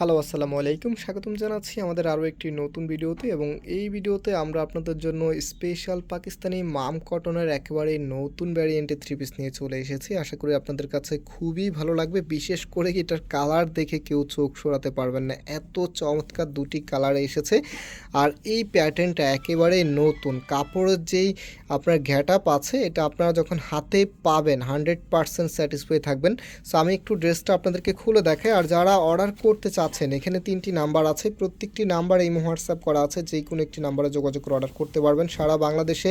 Hello, আসসালামু আলাইকুম। স্বাগতম জানাচ্ছি আমাদের আরও একটি নতুন ভিডিওতে এবং এই ভিডিওতে আমরা আপনাদের জন্য স্পেশাল পাকিস্তানি মাম কটনের একেবারে নতুন ভ্যারিয়েন্টের থ্রি পিস নিয়ে চলে এসেছি। আশা করি আপনাদের কাছে খুবই ভালো লাগবে। বিশেষ করে এটার কালার দেখে কেউ চোখ সরাতে পারবেন না। এত চমৎকার দুটি কালার এসেছে। আর এই প্যাটার্নটা একেবারে নতুন। কাপড়ের যেই আপনার ঘ্যাট আপ আছে, এটা আপনারা যখন হাতে পাবেন হান্ড্রেড পারসেন্ট স্যাটিসফাই থাকবেন। সো আমি একটু ড্রেসটা আপনাদেরকে খুলে দেখাই। আর যারা অর্ডার করতে চাচ্ছেন এখানে তিনটি নাম্বার আছে। প্রত্যেকটি নাম্বার এই হোয়াটসঅ্যাপ করা আছে। যে কোনো একটি নাম্বারে যোগাযোগ করে অর্ডার করতে পারবেন। সারা বাংলাদেশে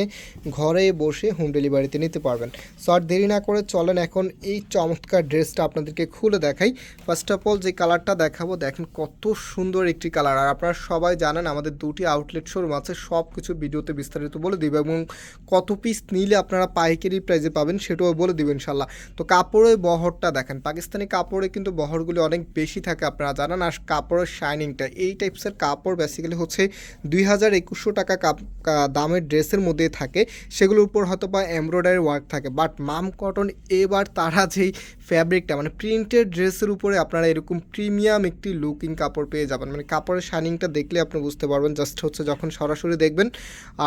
ঘরে বসে হোম ডেলিভারিতে নিতে পারবেন। সো আর দেরি না করে চলেন এখন এই চমৎকার ড্রেসটা আপনাদেরকে খুলে দেখাই। ফার্স্ট অফ অল যে কালারটা দেখাবো, দেখেন কত সুন্দর একটি কালার আর আপনারা সবাই জানেন, আমাদের দুটি আউটলেট শোরুম আছে। সব কিছু ভিডিওতে বিস্তারিত বলে দিবে এবং কত পিস নিলে আপনারা পাইকারি প্রাইজে পাবেন সেটাও বলে দিবেন ইনশাল্লাহ তো কাপড়ের বহরটা দেখেন। পাকিস্তানি কাপড়ে কিন্তু বহরগুলি অনেক বেশি থাকে, আপনারা জানেন। আর কাপড়ের শাইনিংটা। এই টাইপসের কাপড় বেসিক্যালি হচ্ছে দুই হাজার একুশশো টাকা কাপ দামের ড্রেসের মধ্যে থাকে। সেগুলোর উপর হয়তো বা এমব্রয়ডারি ওয়ার্ক থাকে। বাট মাম কটন এবার তারা যেই ফ্যাব্রিকটা মানে প্রিন্টেড ড্রেসের উপরে আপনারা এরকম প্রিমিয়াম একটি লুকিং কাপড় পেয়ে যাবেন। মানে কাপড়ের শাইনিংটা দেখলে আপনি বুঝতে পারবেন। জাস্ট হচ্ছে যখন সরাসরি দেখবেন,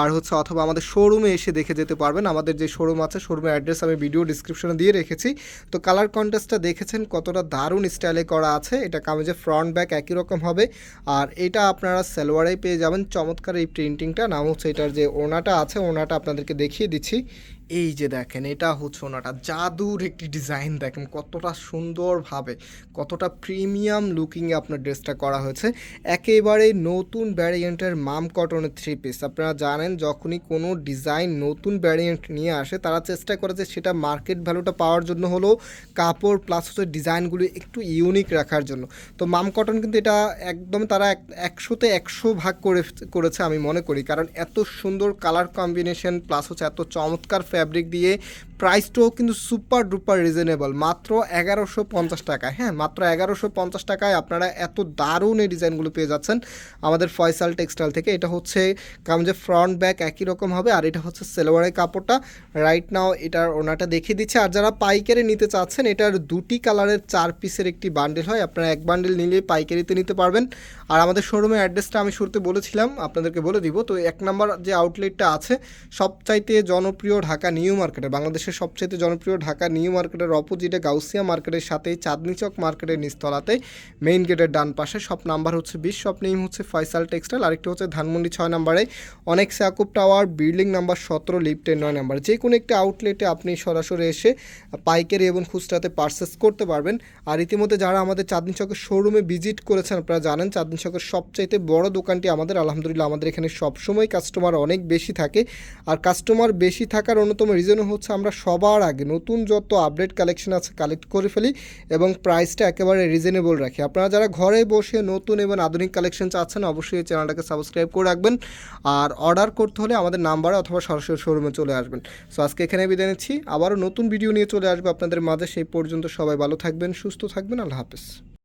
আর হচ্ছে অথবা আমাদের শোরুমে এসে দেখে যেতে পারবেন। আমাদের যে শোরুম আছে শোরুমের অ্যাড্রেস আমি ভিডিও ডিসক্রিপশনে দিয়ে রেখেছি। তো কালার কন্টেস্টটা দেখেছেন কতটা দারুণ স্টাইলে করা আছে। এটা কামিজের ফ্রন্ট ব্যাক একই রকম হবে। আর এটা আপনারা সেলোয়ারেই পেয়ে যাবেন। চমৎকার এই প্রিন্টিংটা নাম হচ্ছে এটার যে ওনাটা আছে ওনাটা আপনাদেরকে দেখিয়ে দিচ্ছি। এই যে দেখেন, এটা হচ্ছে ওনাটা। জাদুর একটি ডিজাইন দেখেন, কতটা সুন্দরভাবে, কতটা প্রিমিয়াম লুকিংয়ে আপনার ড্রেসটা করা হয়েছে। একেবারে নতুন ভ্যারিয়েন্টের মাম কটনের থ্রি পিস আপনারা জানেন, যখনই কোনো ডিজাইন নতুন ভ্যারিয়েন্ট নিয়ে আসে, তারা চেষ্টা করে যে সেটা মার্কেট ভ্যালুটা পাওয়ার জন্য হলো কাপড় প্লাস হচ্ছে ডিজাইনগুলি একটু ইউনিক রাখার জন্য। তো মাম কটন কিন্তু এটা একদম তারা এক- একশোতে একশো ভাগ করে করেছে আমি মনে করি। কারণ এত সুন্দর কালার কম্বিনেশন প্লাস হচ্ছে এত চমৎকার ফ্যাব্রিক দিয়ে প্রাইসটাও কিন্তু সুপার ডুপার রিজনেবল। মাত্র এগারোশো পঞ্চাশ টাকায়। হ্যাঁ মাত্র এগারোশো পঞ্চাশ টাকায় আপনারা এত দারুণ এই ডিজাইনগুলো পেয়ে যাচ্ছেন। আমাদের ফয়সাল টেক্সটাইল থেকে। এটা হচ্ছে কামজে ফ্রন্ট ব্যাক একই রকম হবে আর এটা হচ্ছে সেলোয়ারের কাপড়টা। রাইট নাও এটার ওনাটা দেখিয়ে দিচ্ছে। আর যারা পাইকারি নিতে চাচ্ছেন, এটার দুটি কালারের চার পিসের একটি বান্ডেল হয়। আপনারা এক বান্ডেল নিলে পাইকারিতে নিতে পারবেন। আর আমাদের শোরুমের অ্যাড্রেসটা আমি শুরুতে বলেছিলাম, আপনাদেরকে বলে দিব। তো এক নম্বর যে আউটলেটটা আছে, সবচাইতে জনপ্রিয় ঢাকা নিউ মার্কেটে বাংলাদেশের সবচাইতে জনপ্রিয় ঢাকা নিউ মার্কেটের অপোজিটে গাউসিয়া মার্কেটের সাথে চাঁদনি চক মার্কেটের নিচতলাতে মেইন গেটের ডান পাশে সব নাম্বার হচ্ছে বিশ সব নেম হচ্ছে ফয়সাল টেক্সটাইল, আরেকটি হচ্ছে ধানমন্ডি ছয় নাম্বারে অনেক সাকুব টাওয়ার, বিল্ডিং নাম্বার সতেরো লিফটের নয় নাম্বার। যে কোনো একটি আউটলেটে আপনি সরাসরি এসে পাইকারি এবং খুচরাতে পারচেস করতে পারবেন। আর ইতিমধ্যে যারা আমাদের চাঁদনি চকের শোরুমে ভিজিট করেছেন, আপনারা জানেন চাঁদনি চকের সবচাইতে বড় দোকানটি আমাদের, আলহামদুলিল্লাহ আমাদের এখানে সবসময় কাস্টমার অনেক বেশি থাকে। আর কাস্টমার বেশি থাকার অন্যতম রিজনও হচ্ছে আমরা সবার আগে নতুন যত আপডেট কালেকশন আছে কালেক্ট করে ফেলি এবং প্রাইসটা একেবারে রিজনেবল রাখি। আপনারা যারা ঘরে বসে নতুন এবং আধুনিক কালেকশন চাচ্ছেন অবশ্যই চ্যানেলটাকে সাবস্ক্রাইব করে রাখবেন। আর অর্ডার করতে হলে আমাদের নাম্বারে অথবা সরাসরি শোরুমে চলে আসবেন। সো আজকে এখানে বিদায় নিচ্ছি। আবারও নতুন ভিডিও নিয়ে চলে আসবে আপনাদের মাঝে। সেই পর্যন্ত সবাই ভালো থাকবেন, সুস্থ থাকবেন। আল্লাহ হাফেজ।